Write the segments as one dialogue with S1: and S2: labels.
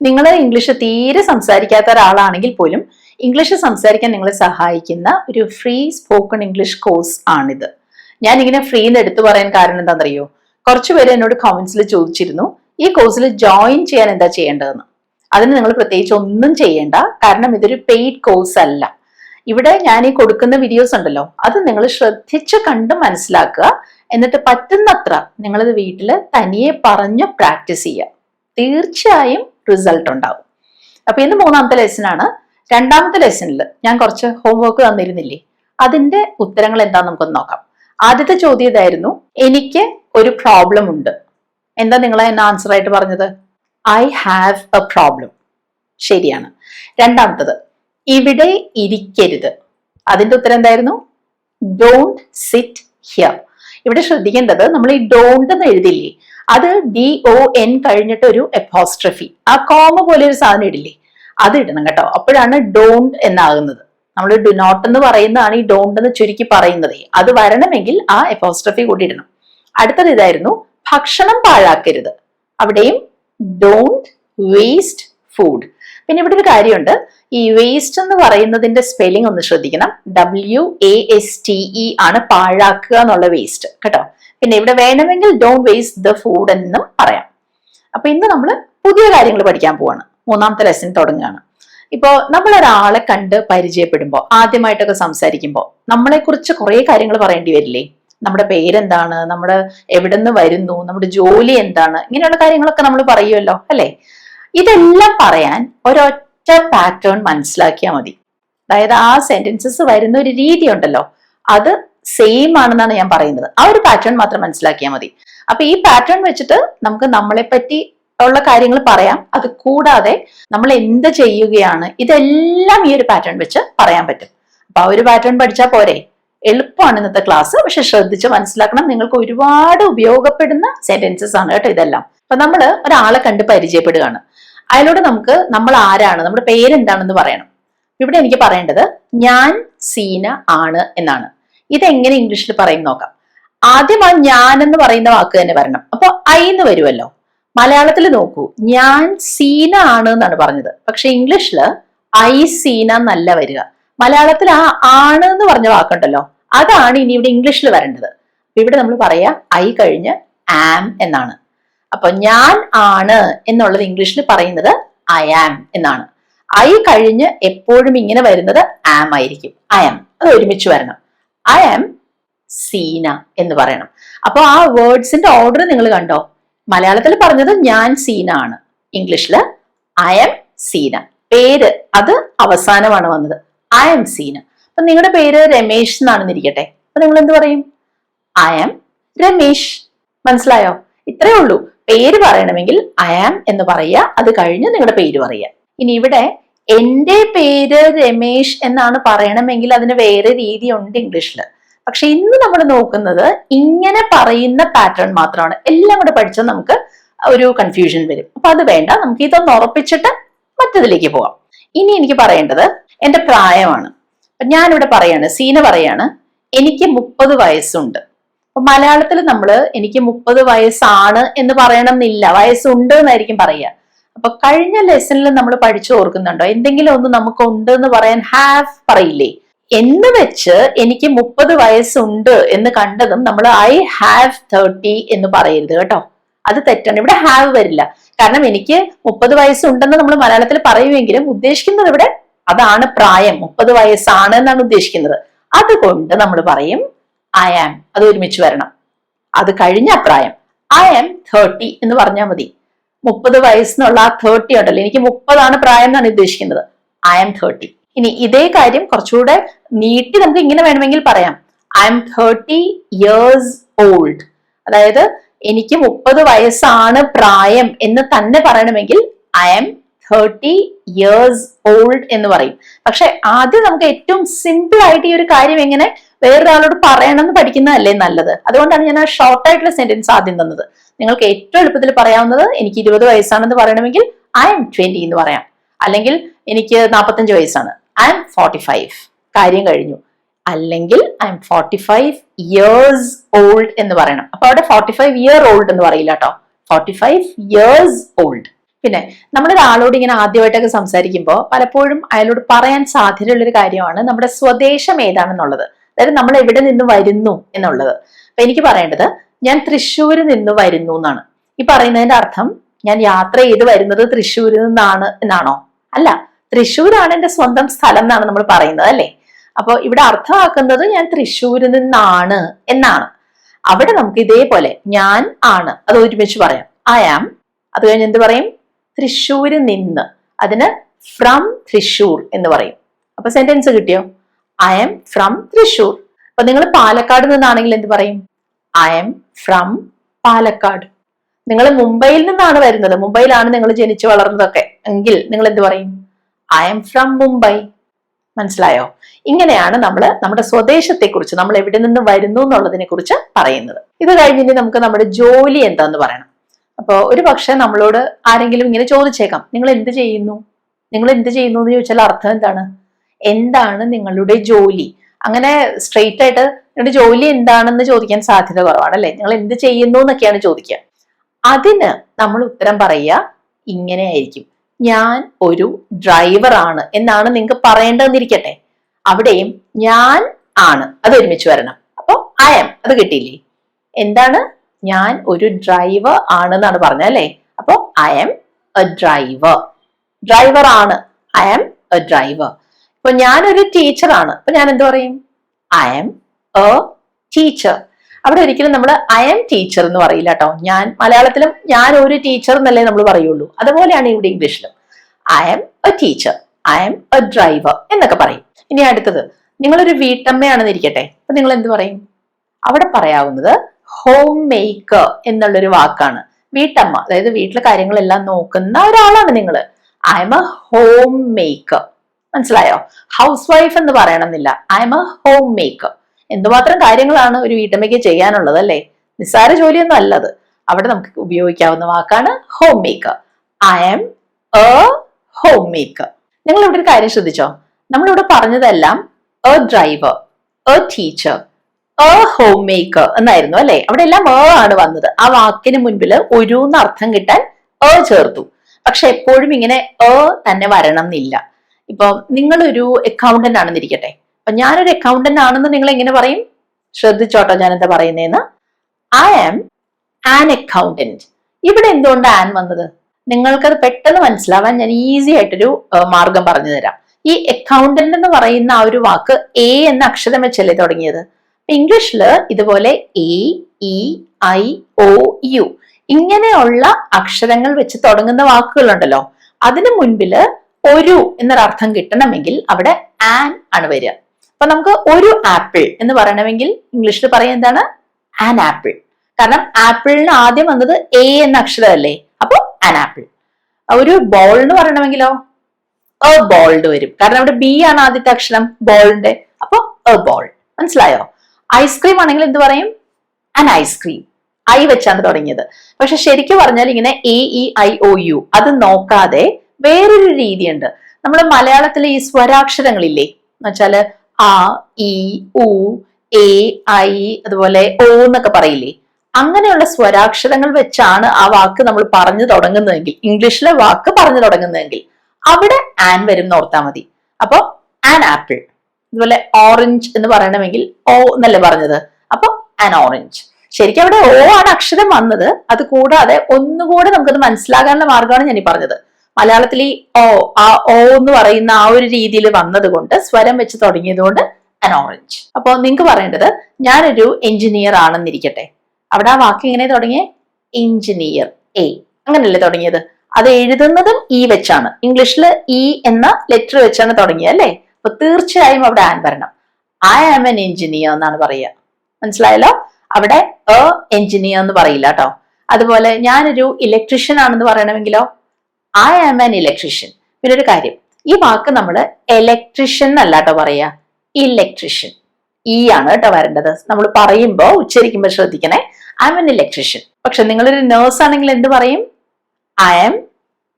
S1: നിങ്ങൾ ഇംഗ്ലീഷ് തീരെ സംസാരിക്കാത്ത ഒരാളാണെങ്കിൽ പോലും ഇംഗ്ലീഷ് സംസാരിക്കാൻ നിങ്ങളെ സഹായിക്കുന്ന ഒരു ഫ്രീ സ്പോക്കൺ ഇംഗ്ലീഷ് കോഴ്സ് ആണിത്. ഞാൻ ഇങ്ങനെ ഫ്രീ എന്ന് എടുത്തു പറയാൻ കാരണം എന്താണെന്നറിയോ? കുറച്ചു പേര് എന്നോട് കമന്റ്സിൽ ചോദിച്ചിരുന്നു ഈ കോഴ്സിൽ ജോയിൻ ചെയ്യാൻ എന്താ ചെയ്യേണ്ടതെന്ന്? അതിന് നിങ്ങൾ പ്രത്യേകിച്ച് ഒന്നും ചെയ്യേണ്ട കാരണം ഇതൊരു പെയ്ഡ് കോഴ്സ് അല്ല. ഇവിടെ ഞാൻ ഈ കൊടുക്കുന്ന വീഡിയോസ് ഉണ്ടല്ലോ അത് നിങ്ങൾ ശ്രദ്ധിച്ച് കണ്ട് മനസ്സിലാക്കുക എന്നിട്ട് പറ്റുന്നത്ര നിങ്ങളത് വീട്ടിൽ തനിയെ പറഞ്ഞ് പ്രാക്ടീസ് ചെയ്യുക. തീർച്ചയായും റിസൾട്ട് ഉണ്ടാവും. അപ്പൊ ഇന്ന് മൂന്നാമത്തെ ലെസൺ ആണ്. രണ്ടാമത്തെ ലെസണിൽ ഞാൻ കുറച്ച് ഹോംവർക്ക് തന്നിരുന്നില്ലേ? അതിന്റെ ഉത്തരങ്ങൾ എന്താന്ന് നമുക്കൊന്ന് നോക്കാം. ആദ്യത്തെ ചോദ്യം ഇതായിരുന്നു. എനിക്ക് ഒരു പ്രോബ്ലം ഉണ്ട്. എന്താ നിങ്ങൾ എന്നെ ആൻസർ ആയിട്ട് പറഞ്ഞത്? ഐ ഹാവ് എ പ്രോബ്ലം ശരിയാണ്. രണ്ടാമത്തത് ഇവിടെ ഇരിക്കരുത്. അതിന്റെ ഉത്തരം എന്തായിരുന്നു? ഡോണ്ട് സിറ്റ് ഹിയർ ഇവിടെ ശ്രദ്ധിക്കേണ്ടത് നമ്മൾ ഈ ഡോണ്ട് എന്ന് എഴുതില്ലേ? അത് ഡി ഒ എൻ കഴിഞ്ഞിട്ട് ഒരു എപ്പോസ്ട്രഫി ആ കോമ പോലെ ഒരു സാധനം ഇടില്ലേ? അത് ഇടണം കേട്ടോ. അപ്പോഴാണ് ഡോണ്ട് എന്നാകുന്നത്. നമ്മൾ ഡു നോട്ട് എന്ന് പറയുന്നതാണ് ഈ ഡോണ്ട് എന്ന് ചുരുക്കി പറയുന്നത്. അത് വരണമെങ്കിൽ ആ എപ്പോസ്ട്രഫി കൂടി ഇടണം. അടുത്തത് ഇതായിരുന്നു ഭക്ഷണം പാഴാക്കരുത്. അവിടെയും ഡോണ്ട് വേസ്റ്റ് ഫുഡ് പിന്നെ ഇവിടെ ഒരു കാര്യമുണ്ട്. ഈ വേസ്റ്റ് എന്ന് പറയുന്നതിന്റെ സ്പെല്ലിംഗ് ഒന്ന് ശ്രദ്ധിക്കണം. W A S T E ആണ് പാഴാക്കുക എന്നുള്ള വേസ്റ്റ് കേട്ടോ? പിന്നെ ഇവിടെ വേണമെങ്കിൽ ഡോണ്ട് വേസ്റ്റ് ദ ഫുഡ് എന്നും പറയാം. അപ്പൊ ഇന്ന് നമ്മൾ പുതിയ കാര്യങ്ങൾ പഠിക്കാൻ പോവാണ്. മൂന്നാമത്തെ ലെസൺ തുടങ്ങുകയാണ്. ഇപ്പോ നമ്മൾ ഒരാളെ കണ്ട് പരിചയപ്പെടുമ്പോൾ ആദ്യമായിട്ടൊക്കെ സംസാരിക്കുമ്പോൾ നമ്മളെക്കുറിച്ച് കുറേ കുറെ കാര്യങ്ങൾ പറയേണ്ടി വരില്ലേ? നമ്മുടെ പേരെന്താണ്? നമ്മുടെ എവിടെ നിന്ന് വരുന്നു? നമ്മുടെ ജോലി എന്താണ്? ഇങ്ങനെയുള്ള കാര്യങ്ങളൊക്കെ നമ്മൾ പറയുമല്ലോ അല്ലേ? ഇതെല്ലാം പറയാൻ ഒരൊറ്റ പാറ്റേൺ മനസ്സിലാക്കിയാൽ മതി. അതായത് ആ സെന്റൻസസ് വരുന്ന ഒരു രീതി ഉണ്ടല്ലോ അത് സെയിം ആണെന്നാണ് ഞാൻ പറയുന്നത്. ആ ഒരു പാറ്റേൺ മാത്രം മനസ്സിലാക്കിയാൽ മതി. അപ്പൊ ഈ പാറ്റേൺ വെച്ചിട്ട് നമുക്ക് നമ്മളെ പറ്റി ഉള്ള കാര്യങ്ങൾ പറയാം. അത് കൂടാതെ നമ്മൾ എന്ത് ചെയ്യുകയാണ് ഇതെല്ലാം ഈ ഒരു പാറ്റേൺ വെച്ച് പറയാൻ പറ്റും. അപ്പൊ ആ ഒരു പാറ്റേൺ പഠിച്ചാൽ പോരെ. എളുപ്പമാണ് ഇന്നത്തെ ക്ലാസ് പക്ഷെ ശ്രദ്ധിച്ച് മനസ്സിലാക്കണം. നിങ്ങൾക്ക് ഒരുപാട് ഉപയോഗപ്പെടുന്ന സെന്റൻസസ് ആണ് കേട്ടോ ഇതെല്ലാം. അപ്പൊ നമ്മൾ ഒരാളെ കണ്ട് പരിചയപ്പെടുകയാണ്. അയാളോട് നമുക്ക് നമ്മൾ ആരാണ് നമ്മുടെ പേരെന്താണെന്ന് പറയണം. ഇവിടെ എനിക്ക് പറയേണ്ടത് ഞാൻ സീന ആണ് എന്നാണ്. ഇതെങ്ങനെ ഇംഗ്ലീഷിൽ പറയും നോക്കാം. ആദ്യമാണ് ഞാൻ എന്ന് പറയുന്ന വാക്ക് തന്നെ വരണം. അപ്പൊ ഐ എന്ന് വരുമല്ലോ. മലയാളത്തിൽ നോക്കൂ ഞാൻ സീന ആണ് എന്നാണ് പറഞ്ഞത്. പക്ഷെ ഇംഗ്ലീഷിൽ ഐ സീന എന്നല്ല വരിക. മലയാളത്തിൽ ആ ആണ് എന്ന് പറഞ്ഞ വാക്കുണ്ടല്ലോ അതാണ് ഇനി ഇവിടെ ഇംഗ്ലീഷിൽ വരേണ്ടത്. ഇവിടെ നമ്മൾ പറയാ ഐ കഴിഞ്ഞ് ആം എന്നാണ്. അപ്പൊ ഞാൻ ആണ് എന്നുള്ളത് ഇംഗ്ലീഷിൽ പറയുന്നത് ഐ ആം എന്നാണ്. ഐ കഴിഞ്ഞ് എപ്പോഴും ഇങ്ങനെ വരുന്നത് ആം ആയിരിക്കും. ഐ ആം അത് ഒരുമിച്ച് വരണം. ഐ ആം സീന എന്ന് പറയണം. അപ്പൊ ആ വേർഡ്സിന്റെ ഓർഡർ നിങ്ങൾ കണ്ടോ? മലയാളത്തിൽ പറഞ്ഞത് ഞാൻ സീന ആണ്. ഇംഗ്ലീഷിൽ ഐ ആം സീന പേര് അത് അവസാനമാണ് വന്നത്. ഐ ആം സീന അപ്പൊ നിങ്ങളുടെ പേര് രമേശ് എന്നാണെന്ന് ഇരിക്കട്ടെ അപ്പൊ നിങ്ങൾ എന്ത് പറയും? I am Ramesh. മനസ്സിലായോ? ഇത്രയേ ഉള്ളൂ. പേര് പറയണമെങ്കിൽ ആം എന്ന് പറയുക. അത് കഴിഞ്ഞ് നിങ്ങളുടെ പേര് പറയുക. ഇനി ഇവിടെ എന്റെ പേര് രമേശ് എന്നാണ് പറയണമെങ്കിൽ അതിന് വേറെ രീതി ഉണ്ട് ഇംഗ്ലീഷിൽ പക്ഷെ ഇന്ന് നമ്മൾ നോക്കുന്നത് ഇങ്ങനെ പറയുന്ന പാറ്റേൺ മാത്രമാണ്. എല്ലാം കൂടെ പഠിച്ചാൽ നമുക്ക് ഒരു കൺഫ്യൂഷൻ വരും. അപ്പൊ അത് വേണ്ട. നമുക്ക് ഇതൊന്ന് ഉറപ്പിച്ചിട്ട് മറ്റതിലേക്ക് പോവാം ഇനി എനിക്ക് പറയേണ്ടത് എന്റെ പ്രായമാണ്. ഞാനിവിടെ പറയാണ് സീന പറയാണ് എനിക്ക് മുപ്പത് വയസ്സുണ്ട്. അപ്പൊ മലയാളത്തിൽ നമ്മൾ എനിക്ക് മുപ്പത് വയസ്സാണ് എന്ന് പറയണം എന്നില്ല വയസ്സുണ്ട് എന്നായിരിക്കും പറയുക. അപ്പൊ കഴിഞ്ഞ ലെസണിൽ നമ്മൾ പഠിച്ചു ഓർക്കുന്നുണ്ടോ? എന്തെങ്കിലും ഒന്ന് നമുക്ക് ഉണ്ട് എന്ന് പറയാൻ ഹാവ് പറയില്ലേ? എന്ന് വെച്ച് എനിക്ക് മുപ്പത് വയസ്സുണ്ട് എന്ന് കണ്ടതും നമ്മൾ ഐ ഹാവ് തേർട്ടി എന്ന് പറയരുത് കേട്ടോ. അത് തെറ്റാണ്. ഇവിടെ ഹാവ് വരില്ല. കാരണം എനിക്ക് മുപ്പത് വയസ്സുണ്ടെന്ന് നമ്മൾ മലയാളത്തിൽ പറയുമെങ്കിലും ഉദ്ദേശിക്കുന്നത് ഇവിടെ അതാണ് പ്രായം. മുപ്പത് വയസ്സാണ് എന്നാണ് ഉദ്ദേശിക്കുന്നത്. അതുകൊണ്ട് നമ്മൾ പറയും ഐ ആം അത് ഒരുമിച്ച് വരണം. അത് കഴിഞ്ഞ പ്രായം. ഐ ആം തേർട്ടി എന്ന് പറഞ്ഞാൽ മതി. മുപ്പത് വയസ്സിനുള്ള ആ തേർട്ടി ഉണ്ടല്ലോ. എനിക്ക് മുപ്പതാണ് പ്രായം എന്നാണ് ഉദ്ദേശിക്കുന്നത്. ഐ ആം തേർട്ടി ഇനി ഇതേ കാര്യം കുറച്ചുകൂടെ നീട്ടി നമുക്ക് ഇങ്ങനെ വേണമെങ്കിൽ പറയാം. I'm thirty years old അതായത് എനിക്ക് മുപ്പത് വയസ്സാണ് പ്രായം എന്ന് തന്നെ പറയണമെങ്കിൽ I'm thirty years old എന്ന് പറയും. പക്ഷെ ആദ്യം നമുക്ക് ഏറ്റവും സിമ്പിൾ ആയിട്ട് ഈ ഒരു കാര്യം എങ്ങനെ വേറൊരാളോട് പറയണമെന്ന് പഠിക്കുന്നതല്ലേ നല്ലത്. അതുകൊണ്ടാണ് ഞാൻ ആ ഷോർട്ട് ആയിട്ടുള്ള സെന്റൻസ് ആദ്യം തന്നത്. നിങ്ങൾക്ക് ഏറ്റവും എളുപ്പത്തിൽ പറയാവുന്നത് എനിക്ക് ഇരുപത് വയസ്സാണെന്ന് പറയണമെങ്കിൽ ഐ എം ട്വന്റി എന്ന് പറയാം. അല്ലെങ്കിൽ എനിക്ക് നാൽപ്പത്തഞ്ച് വയസ്സാണ്. ഐ എം ഫോർട്ടി ഫൈവ് കാര്യം കഴിഞ്ഞു. അല്ലെങ്കിൽ I'm forty five years old എന്ന് പറയണം. അപ്പൊ അവിടെ ഫോർട്ടി ഫൈവ് ഇയർ ഓൾഡ് എന്ന് പറയില്ല കേട്ടോ ഫോർട്ടി ഫൈവ് ഇയേഴ്സ് ഓൾഡ് പിന്നെ നമ്മളൊരാളോട് ഇങ്ങനെ ആദ്യമായിട്ടൊക്കെ സംസാരിക്കുമ്പോൾ പലപ്പോഴും അയാളോട് പറയാൻ സാധ്യതയുള്ളൊരു കാര്യമാണ് നമ്മുടെ സ്വദേശം ഏതാണെന്നുള്ളത്. അതായത് നമ്മൾ എവിടെ നിന്ന് വരുന്നു എന്നുള്ളത്. അപ്പൊ എനിക്ക് പറയേണ്ടത് ഞാൻ തൃശ്ശൂര് നിന്ന് വരുന്നു എന്നാണ്. ഈ പറയുന്നതിന്റെ അർത്ഥം ഞാൻ യാത്ര ചെയ്ത് വരുന്നത് തൃശ്ശൂരിൽ നിന്നാണ് എന്നാണോ? അല്ല തൃശ്ശൂരാണ് എന്റെ സ്വന്തം സ്ഥലം എന്നാണ് നമ്മൾ പറയുന്നത് അല്ലേ? അപ്പോൾ ഇവിടെ അർത്ഥമാക്കുന്നത് ഞാൻ തൃശ്ശൂരിൽ നിന്നാണ് എന്നാണ്. അവിടെ നമുക്ക് ഇതേപോലെ ഞാൻ ആണ് അത് ഒരുമിച്ച് പറയാം. ഐ ആം അത് കഴിഞ്ഞ് എന്ത് പറയും? തൃശ്ശൂര് നിന്ന് അതിന് ഫ്രം തൃശ്ശൂർ എന്ന് പറയും. അപ്പൊ സെന്റൻസ് കിട്ടിയോ? ഐ എം ഫ്രം തൃശൂർ അപ്പൊ നിങ്ങൾ പാലക്കാട് നിന്നാണെങ്കിൽ എന്ത് പറയും? I'm from Palakkad. നിങ്ങൾ മുംബൈയിൽ നിന്നാണ് വരുന്നത്. മുംബൈയിലാണ് നിങ്ങൾ ജനിച്ചു വളർന്നതൊക്കെ. എങ്കിൽ നിങ്ങൾ എന്ത് പറയും? I'm from Mumbai. മനസ്സിലായോ? ഇങ്ങനെയാണ് നമ്മൾ നമ്മുടെ സ്വദേശത്തെ കുറിച്ച് നമ്മൾ എവിടെ നിന്ന് വരുന്നു എന്നുള്ളതിനെ കുറിച്ച് പറയുന്നത്. ഇത് കഴിഞ്ഞിട്ട് നമുക്ക് നമ്മുടെ ജോലി എന്താന്ന് പറയണം. അപ്പോൾ ഒരു പക്ഷെ നമ്മളോട് ആരെങ്കിലും ഇങ്ങനെ ചോദിച്ചേക്കാം. നിങ്ങൾ എന്ത് ചെയ്യുന്നു? നിങ്ങൾ എന്ത് ചെയ്യുന്നു എന്ന് ചോദിച്ചാൽ അർത്ഥം എന്താണ്? എന്താണ് നിങ്ങളുടെ ജോലി? അങ്ങനെ സ്ട്രെയിറ്റ് ആയിട്ട് നിങ്ങളുടെ ജോലി എന്താണെന്ന് ചോദിക്കാൻ സാധ്യത കുറവാണ് അല്ലെ? നിങ്ങൾ എന്ത് ചെയ്യുന്നു എന്നൊക്കെയാണ് ചോദിക്കുക. അതിന് നമ്മൾ ഉത്തരം പറയുക ഇങ്ങനെ ആയിരിക്കും. ഞാൻ ഒരു ഡ്രൈവർ ആണ് എന്നാണ് നിങ്ങൾക്ക് പറയേണ്ടതെന്നിരിക്കട്ടെ. അവിടെയും ഞാൻ ആണ് അത് ഒരുമിച്ച് വരണം. അപ്പൊ ഐ എം അത് കിട്ടിയില്ലേ? എന്താണ്? ഞാൻ ഒരു ഡ്രൈവർ ആണെന്നാണ് പറഞ്ഞത് അല്ലേ? അപ്പൊ I M a driver driver ആണ്. ഐ എം എ ഡ്രൈവർ ഇപ്പൊ ഞാനൊരു ടീച്ചറാണ്. അപ്പൊ ഞാൻ എന്ത് പറയും? ഐ എം എ ടീച്ചർ അവിടെ ഒരിക്കലും നമ്മൾ ഐ എം ടീച്ചർ എന്ന് പറയില്ല കേട്ടോ ഞാൻ മലയാളത്തിലും ഞാൻ ഒരു ടീച്ചർ എന്നല്ലേ നമ്മൾ പറയുള്ളൂ. അതുപോലെയാണ് ഇവിടെ ഇംഗ്ലീഷിലും. I'm a teacher I'm a driver എന്നൊക്കെ പറയും. ഇനി അടുത്തത്. നിങ്ങളൊരു വീട്ടമ്മയാണെന്ന് ഇരിക്കട്ടെ. അപ്പൊ നിങ്ങൾ എന്ത് പറയും? അവിടെ പറയാവുന്നത് ഹോം മേക്കർ എന്നുള്ളൊരു വാക്കാണ്. വീട്ടമ്മ അതായത് വീട്ടിലെ കാര്യങ്ങളെല്ലാം നോക്കുന്ന ഒരാളാണ് നിങ്ങൾ I'm a home maker മനസ്സിലായോ? ഹൗസ് വൈഫ് എന്ന് പറയണമെന്നില്ല. I'm a home maker എന്തുമാത്രം കാര്യങ്ങളാണ് ഒരു വീട്ടമ്മയ്ക്ക് ചെയ്യാനുള്ളത് അല്ലേ നിസ്സാര ജോലിയൊന്നും അല്ലത്. അവിടെ നമുക്ക് ഉപയോഗിക്കാവുന്ന വാക്കാണ് home maker I'm a home maker നിങ്ങൾ ഇവിടെ ഒരു കാര്യം ശ്രദ്ധിച്ചോ? നമ്മളിവിടെ പറഞ്ഞതെല്ലാം a driver a teacher a homemaker എന്നായിരുന്നു അല്ലെ? അവിടെ എല്ലാം എ ആണ് വന്നത്. ആ വാക്കിന് മുൻപിൽ ഒരു അർത്ഥം കിട്ടാൻ എ ചേർത്തു. പക്ഷെ എപ്പോഴും ഇങ്ങനെ എ തന്നെ വരണം എന്നില്ല ഇപ്പൊ നിങ്ങളൊരു അക്കൗണ്ടന്റ് ആണെന്നിരിക്കട്ടെ. അപ്പൊ ഞാനൊരു അക്കൗണ്ടന്റ് ആണെന്ന് നിങ്ങൾ എങ്ങനെ പറയും? ശ്രദ്ധിച്ചോട്ടോ ഞാൻ എന്താ പറയുന്നതെന്ന് ഐ ആം ആൻ അക്കൗണ്ടന്റ് ഇവിടെ എന്തുകൊണ്ട് ആൻ വന്നത്? നിങ്ങൾക്കത് പെട്ടെന്ന് മനസ്സിലാവാൻ ഞാൻ ഈസി ആയിട്ടൊരു മാർഗം പറഞ്ഞു തരാം. ഈ അക്കൗണ്ടന്റ് എന്ന് പറയുന്ന ആ ഒരു വാക്ക് എ എന്ന അക്ഷരം വെച്ചല്ലേ തുടങ്ങിയത്? ഇംഗ്ലീഷിൽ ഇതുപോലെ A E I O U ഇങ്ങനെയുള്ള അക്ഷരങ്ങൾ വെച്ച് തുടങ്ങുന്ന വാക്കുകളുണ്ടല്ലോ. അതിനു മുൻപിൽ ഒരു എന്നൊരർത്ഥം കിട്ടണമെങ്കിൽ അവിടെ ആൻ ആണ് വരിക. അപ്പൊ നമുക്ക് ഒരു ആപ്പിൾ എന്ന് പറയണമെങ്കിൽ ഇംഗ്ലീഷിൽ പറയാൻ എന്താണ്? ആൻ ആപ്പിൾ കാരണം ആപ്പിളിന് ആദ്യം വന്നത് എ എന്ന അക്ഷരമല്ലേ? അപ്പൊ ആൻ ആപ്പിൾ ഒരു ബോൾ എന്ന് പറയണമെങ്കിലോ? എ ബോൾഡ് വരും. കാരണം അവിടെ ബി ആണ് ആദ്യത്തെ അക്ഷരം ബോളിന്റെ അപ്പൊ എ ബോൾ മനസ്സിലായോ? ഐസ്ക്രീം ആണെങ്കിൽ എന്ത് പറയും? ആൻ ഐസ്ക്രീം ഐ വെച്ചാണ് തുടങ്ങിയത്. പക്ഷെ ശരിക്കും പറഞ്ഞാൽ ഇങ്ങനെ A E I O U അത് നോക്കാതെ വേറൊരു രീതിയുണ്ട്. നമ്മൾ മലയാളത്തിലെ ഈ സ്വരാക്ഷരങ്ങളില്ലേ എന്നുവെച്ചാൽ ആ ഇ ഉ എ ഐ അതുപോലെ ഓ എന്നൊക്കെ പറയില്ലേ? അങ്ങനെയുള്ള സ്വരാക്ഷരങ്ങൾ വെച്ചാണ് ആ വാക്ക് നമ്മൾ പറഞ്ഞു തുടങ്ങുന്നതെങ്കിൽ ഇംഗ്ലീഷിലെ വാക്ക് പറഞ്ഞു തുടങ്ങുന്നതെങ്കിൽ അവിടെ ആൻ വരും എന്ന് ഓർത്താൽ മതി. അപ്പൊ ആൻ ആപ്പിൾ അതുപോലെ ഓറഞ്ച് എന്ന് പറയണമെങ്കിൽ ഓ എന്നല്ലേ പറഞ്ഞത്? അപ്പൊ ആൻ ഓറഞ്ച്. ശരിക്കും അവിടെ ഓ ആണ് അക്ഷരം വന്നത്. അത് കൂടാതെ ഒന്നുകൂടെ നമുക്കത് മനസ്സിലാകാനുള്ള മാർഗമാണ് ഞാൻ ഈ പറഞ്ഞത്. മലയാളത്തിൽ ഈ ഓ ആ ഓ എന്ന് പറയുന്ന ആ ഒരു രീതിയിൽ വന്നത് കൊണ്ട് സ്വരം വെച്ച് തുടങ്ങിയത് കൊണ്ട് അൻ ഓറഞ്ച് അപ്പോൾ നിങ്ങൾക്ക് പറയേണ്ടത് ഞാനൊരു എഞ്ചിനീയർ ആണെന്നിരിക്കട്ടെ. അവിടെ ആ വാക്ക് എങ്ങനെ തുടങ്ങിയേ? എഞ്ചിനീയർ എ അങ്ങനല്ലേ തുടങ്ങിയത്? അത് എഴുതുന്നതും ഇ വെച്ചാണ്. ഇംഗ്ലീഷിൽ ഇ എന്ന ലെറ്റർ വെച്ചാണ് തുടങ്ങിയത് അല്ലേ? അപ്പൊ തീർച്ചയായും അവിടെ ആൻ വരണം. ഐ ആം എൻ എഞ്ചിനീയർ എന്നാണ് പറയുക. മനസ്സിലായല്ലോ? അവിടെ എ എഞ്ചിനീയർ എന്ന് പറയില്ല കേട്ടോ. അതുപോലെ ഞാനൊരു ഇലക്ട്രീഷ്യൻ ആണെന്ന് പറയണമെങ്കിലോ? ഐ ആം ആൻ ഇലക്ട്രീഷ്യൻ പിന്നെ ഒരു കാര്യം ഈ വാക്ക് നമ്മൾ ഇലക്ട്രീഷ്യൻ എന്നല്ല കേട്ടോ പറയാ. ഇലക്ട്രീഷ്യൻ ഈ ആണ് കേട്ടോ വരേണ്ടത്. നമ്മൾ പറയുമ്പോൾ ഉച്ചരിക്കുമ്പോൾ ശ്രദ്ധിക്കണേ. ഐ എം എൻ ഇലക്ട്രീഷ്യൻ പക്ഷെ നിങ്ങളൊരു നേഴ്സ് ആണെങ്കിൽ എന്ത് പറയും? ഐ ആം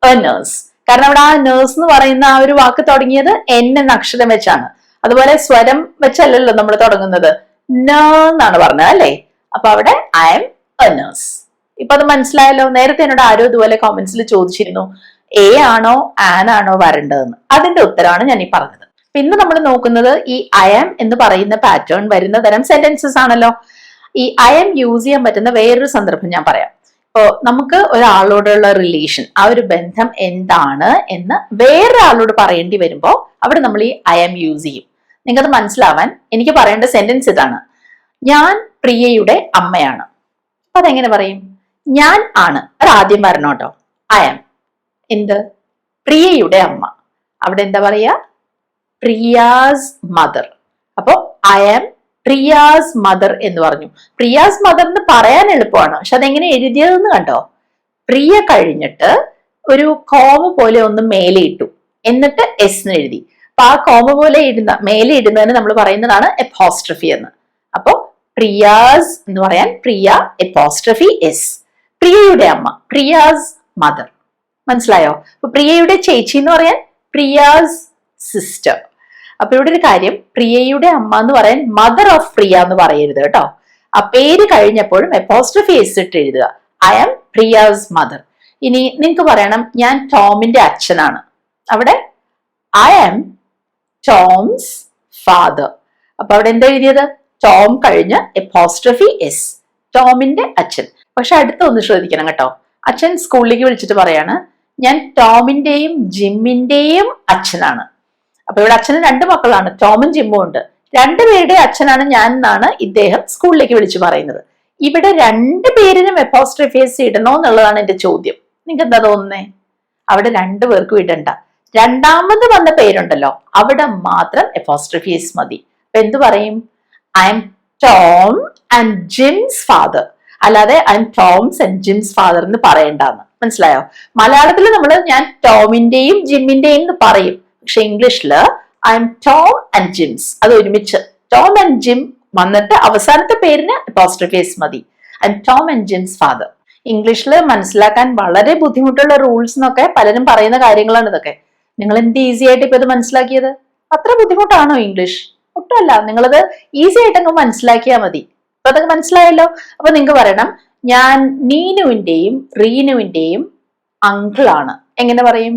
S1: എ നേഴ്സ് കാരണം അവിടെ ആ നേഴ്സ് എന്ന് പറയുന്ന ആ ഒരു വാക്ക് തുടങ്ങിയത് എൻ എന്ന അക്ഷരം വെച്ചാണ്. അതുപോലെ സ്വരം വെച്ചല്ലല്ലോ നമ്മൾ തുടങ്ങുന്നത്. ന എന്നാണ് പറഞ്ഞത് അല്ലേ? അപ്പൊ അവിടെ ഐ എം എ നേഴ്സ് ഇപ്പൊ അത് മനസ്സിലായല്ലോ. നേരത്തെ എന്നോട് ആരോ ഇതുപോലെ കോമന്റ്സിൽ ചോദിച്ചിരുന്നു. എ ആണോ ആൻ ആണോ വരേണ്ടതെന്ന്. അതിന്റെ ഉത്തരമാണ് ഞാൻ ഈ പറഞ്ഞത്. പിന്നെ നമ്മൾ നോക്കുന്നത് ഈ ഐ ആം എന്ന് പറയുന്ന പാറ്റേൺ വരുന്ന തരം സെന്റൻസസ് ആണല്ലോ. ഈ ഐ ആം യൂസ് ചെയ്യാൻ പറ്റുന്ന വേറൊരു സന്ദർഭം ഞാൻ പറയാം. ഇപ്പോ നമുക്ക് ഒരാളോടുള്ള റിലേഷൻ ആ ഒരു ബന്ധം എന്താണ് എന്ന് വേറൊരാളോട് പറയേണ്ടി വരുമ്പോൾ അവിടെ നമ്മൾ ഈ ഐ ആം യൂസ് ചെയ്യും. നിങ്ങൾക്കത് മനസ്സിലാവാൻ എനിക്ക് പറയേണ്ട സെന്റൻസ് ഇതാണ്. ഞാൻ പ്രിയയുടെ അമ്മയാണ്. അതെങ്ങനെ പറയും? ഞാൻ ആണ്. ആദ്യം വരണം കേട്ടോ. ഐ ആം എന്ത്? പ്രിയയുടെ അമ്മ. അവിടെ എന്താ പറയാ? പ്രിയാസ് മദർ. അപ്പോ ഐ ആം പ്രിയാസ് മദർ എന്ന് പറഞ്ഞു. പ്രിയാസ് മദർ എന്ന് പറയാൻ എളുപ്പമാണ്. പക്ഷെ അതെങ്ങനെ എഴുതിയതെന്ന് കണ്ടോ? പ്രിയ കഴിഞ്ഞിട്ട് ഒരു കോമ പോലെ ഒന്ന് മേലെ ഇട്ടു. എന്നിട്ട് എസ് എന്ന് എഴുതി. അപ്പൊ ആ കോമ പോലെ ഇടുന്ന മേലെ ഇടുന്നതിന് നമ്മൾ പറയുന്നതാണ് എപ്പോസ്ട്രഫി എന്ന്. അപ്പോ പ്രിയാസ് എന്ന് പറയാൻ പ്രിയ എപ്പോസ്ട്രഫി എസ് പ്രിയയുടെ അമ്മ പ്രിയാസ് മദർ മനസ്സിലായോ? അപ്പൊ പ്രിയയുടെ ചേച്ചി എന്ന് പറയാൻ പ്രിയാസ് സിസ്റ്റർ അപ്പൊ ഇവിടെ ഒരു കാര്യം പ്രിയയുടെ അമ്മ എന്ന് പറയാൻ മദർ ഓഫ് പ്രിയ എന്ന് പറയരുത് കേട്ടോ. ആ പേര് കഴിഞ്ഞപ്പോഴും എപ്പോസ്ട്രഫി എസ് ഇട്ട് എഴുതുക. ഐ ആം പ്രിയാസ് മദർ ഇനി നിങ്ങൾക്ക് പറയണം ഞാൻ ടോമിന്റെ അച്ഛനാണ്. അവിടെ ഐ ആം ടോംസ് ഫാദർ അപ്പൊ അവിടെ എന്താ എഴുതിയത്? ടോം കഴിഞ്ഞ് എപ്പോസ്ട്രഫി എസ് ടോമിന്റെ അച്ഛൻ. പക്ഷെ അടുത്ത ഒന്ന് ശ്രദ്ധിക്കണം കേട്ടോ. അച്ഛൻ സ്കൂളിലേക്ക് വിളിച്ചിട്ട് പറയാണ് ഞാൻ ടോമിന്റെയും ജിമ്മിന്റെയും അച്ഛനാണ്. അപ്പൊ ഇവിടെ അച്ഛന് രണ്ട് മക്കളാണ് ടോമും ജിമ്മും ഉണ്ട്. രണ്ടുപേരുടെ അച്ഛനാണ് ഞാൻ എന്നാണ് ഇദ്ദേഹം സ്കൂളിലേക്ക് വിളിച്ചു പറയുന്നത്. ഇവിടെ രണ്ട് പേരിനും എപ്പോസ്ട്രഫേസ് ഇടണോ എന്നുള്ളതാണ് എന്റെ ചോദ്യം. നിങ്ങൾക്ക് എന്താ തോന്നുന്നേ? അവിടെ രണ്ടു പേർക്കും ഇടണ്ട. രണ്ടാമത് വന്ന പേരുണ്ടല്ലോ അവിടെ മാത്രം എപ്പോസ്ട്രഫേസ് മതി. അപ്പൊ എന്തു പറയും? I am Tom and Jim's father അല്ലാതെ I am Tom's and Jim's father എന്ന് പറയണ്ടെന്ന്. മനസ്സിലായോ? മലയാളത്തിൽ നമ്മൾ ഞാൻ ടോമിന്റെയും ജിമ്മിന്റെയും എന്ന് പറയും. പക്ഷെ ഇംഗ്ലീഷിൽ I am Tom and Jim's അത് ഒരുമിച്ച്. ടോം ആൻഡ് ജിം വന്നിട്ട് അവസാനത്തെ പേരിന് പോസ്റ്റർഫേസ് മതി. I am Tom and Jim's father ഇംഗ്ലീഷിൽ മനസ്സിലാക്കാൻ വളരെ ബുദ്ധിമുട്ടുള്ള റൂൾസ് എന്നൊക്കെ പലരും പറയുന്ന കാര്യങ്ങളാണ് ഇതൊക്കെ. നിങ്ങൾ എന്ത് ഈസി ആയിട്ട് ഇപ്പൊ ഇത് മനസ്സിലാക്കിയത്? അത്ര ബുദ്ധിമുട്ടാണോ ഇംഗ്ലീഷ്? ഒട്ടുമല്ല. നിങ്ങളത് ഈസി ആയിട്ട് അങ്ങ് മനസ്സിലാക്കിയാൽ മതി. അപ്പൊ അതൊക്കെ മനസ്സിലായല്ലോ. അപ്പൊ നിങ്ങൾക്ക് പറയണം ഞാൻ നീനുവിന്റെയും റീനുവിന്റെയും അങ്കിളാണ് എങ്ങനെ പറയും?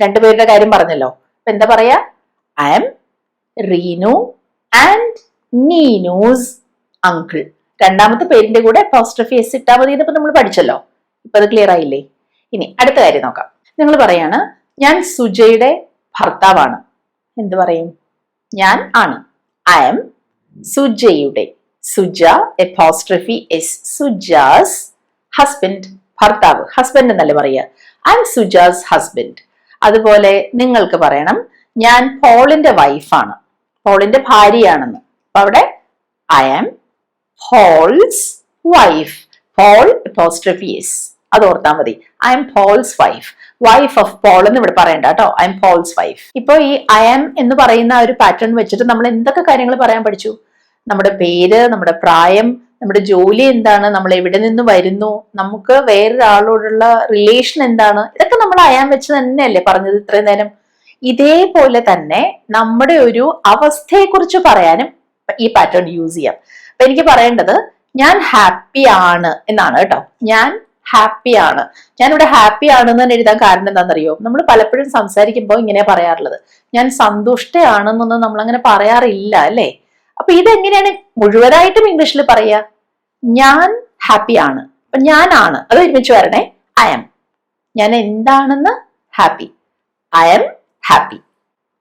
S1: രണ്ടുപേരുടെ കാര്യം പറഞ്ഞല്ലോ. അപ്പൊ എന്താ പറയാ? I am Reenu and Neenu's uncle രണ്ടാമത്തെ പേരിന്റെ കൂടെ അപ്പോസ്ട്രഫി എസ് ഇട്ടാ മതി ഇതിപ്പോ നമ്മൾ പഠിച്ചല്ലോ. ഇപ്പൊ അത് ക്ലിയർ ആയില്ലേ? ഇനി അടുത്ത കാര്യം നോക്കാം. നിങ്ങൾ പറയാണ് ഞാൻ സുജയുടെ ഭർത്താവാണ്. എന്ത് പറയും? ഞാൻ ആണ്. I M സുജയുടെ Suja apostrophe S Suja's husband ഭർത്താവ് ഹസ്ബൻഡ് എന്നല്ലേ പറയുക? ഐ എം സുജാസ് ഹസ്ബൻഡ് അതുപോലെ നിങ്ങൾക്ക് പറയണം ഞാൻ പോളിന്റെ വൈഫാണ് പോളിന്റെ ഭാര്യയാണെന്ന്. അപ്പൊ അവിടെ I am Paul's wife Paul apostrophe S അത് ഓർത്താൽ മതി. I am Paul's wife wife of Paul എന്ന് ഇവിടെ പറയണ്ട കേട്ടോ. ഐ എം പോൾസ് വൈഫ് ഇപ്പൊ ഈ ഐ എം എന്ന് പറയുന്ന ഒരു പാറ്റേൺ വെച്ചിട്ട് നമ്മൾ എന്തൊക്കെ കാര്യങ്ങൾ പറയാൻ പഠിച്ചു? നമ്മുടെ പേര് നമ്മുടെ പ്രായം നമ്മുടെ ജോലി എന്താണ് നമ്മൾ എവിടെ നിന്ന് വരുന്നു നമുക്ക് വേറൊരാളോടുള്ള റിലേഷൻ എന്താണ് ഇതൊക്കെ നമ്മൾ അയാൻ വെച്ച് തന്നെയല്ലേ പറഞ്ഞത് ഇത്രയും നേരം. ഇതേപോലെ തന്നെ നമ്മുടെ ഒരു അവസ്ഥയെക്കുറിച്ച് പറയാനും ഈ പാറ്റേൺ യൂസ് ചെയ്യാം. അപ്പൊ എനിക്ക് പറയേണ്ടത് ഞാൻ ഹാപ്പി ആണ് എന്നാണ് കേട്ടോ. ഞാൻ ഹാപ്പി ആണ്. ഞാനിവിടെ ഹാപ്പി ആണെന്ന് തന്നെ എഴുതാൻ കാരണം എന്താണെന്നറിയോ? നമ്മൾ പലപ്പോഴും സംസാരിക്കുമ്പോൾ ഇങ്ങനെ പറയാറുള്ളത്. ഞാൻ സന്തുഷ്ടയാണെന്നൊന്നും നമ്മൾ അങ്ങനെ പറയാറില്ല അല്ലേ? അപ്പൊ ഇതെങ്ങനെയാണ് മുഴുവനായിട്ടും ഇംഗ്ലീഷിൽ പറയുക ഞാൻ ഹാപ്പി ആണ്. അപ്പൊ ഞാനാണ്. അത് ഒരുമിച്ച് വരണേ. ഐ എം ഞാൻ എന്താണെന്ന് ഹാപ്പി ഐ എം ഹാപ്പി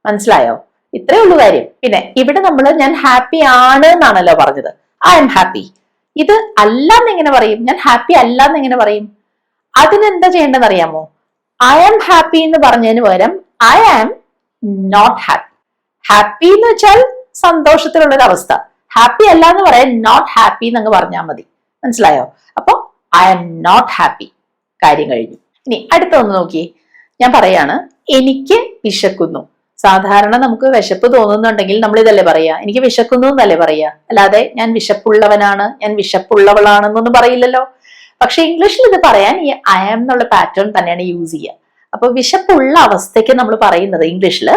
S1: മനസ്സിലായോ? ഇത്രേ ഉള്ളൂ കാര്യം. പിന്നെ ഇവിടെ നമ്മൾ ഞാൻ ഹാപ്പി ആണ് എന്നാണല്ലോ പറഞ്ഞത്. ഐ എം ഹാപ്പി ഇത് അല്ലാന്ന് എങ്ങനെ പറയും? ഞാൻ ഹാപ്പി അല്ലാന്ന് എങ്ങനെ പറയും? അതിനെന്താ ചെയ്യേണ്ടതെന്ന് അറിയാമോ? ഐ ആം ഹാപ്പി എന്ന് പറഞ്ഞതിന് പകരം I am not happy happy എന്ന് വെച്ചാൽ സന്തോഷത്തിലുള്ള ഒരു അവസ്ഥ ഹാപ്പി അല്ല എന്ന് പറയാൻ നോട്ട് ഹാപ്പി എന്നങ്ങ് പറഞ്ഞാൽ മതി. മനസ്സിലായോ? അപ്പൊ ഐ ആം നോട്ട് ഹാപ്പി കാര്യം കഴിഞ്ഞു. ഇനി അടുത്തൊന്ന് നോക്കി ഞാൻ പറയാണ് എനിക്ക് വിശക്കുന്നു. സാധാരണ നമുക്ക് വിശപ്പ് തോന്നുന്നുണ്ടെങ്കിൽ നമ്മൾ ഇതല്ലേ പറയാ? എനിക്ക് വിശക്കുന്നു എന്നല്ലേ പറയാ? അല്ലാതെ ഞാൻ വിശപ്പുള്ളവനാണ് ഞാൻ വിശപ്പുള്ളവളാണെന്നൊന്നും പറയില്ലല്ലോ. പക്ഷെ ഇംഗ്ലീഷിൽ ഇത് പറയാൻ ഈ ഐ ആം എന്നുള്ള പാറ്റേൺ തന്നെയാണ് യൂസ് ചെയ്യുക അപ്പൊ വിശപ്പുള്ള അവസ്ഥയ്ക്ക് നമ്മൾ പറയുന്നത് ഇംഗ്ലീഷിൽ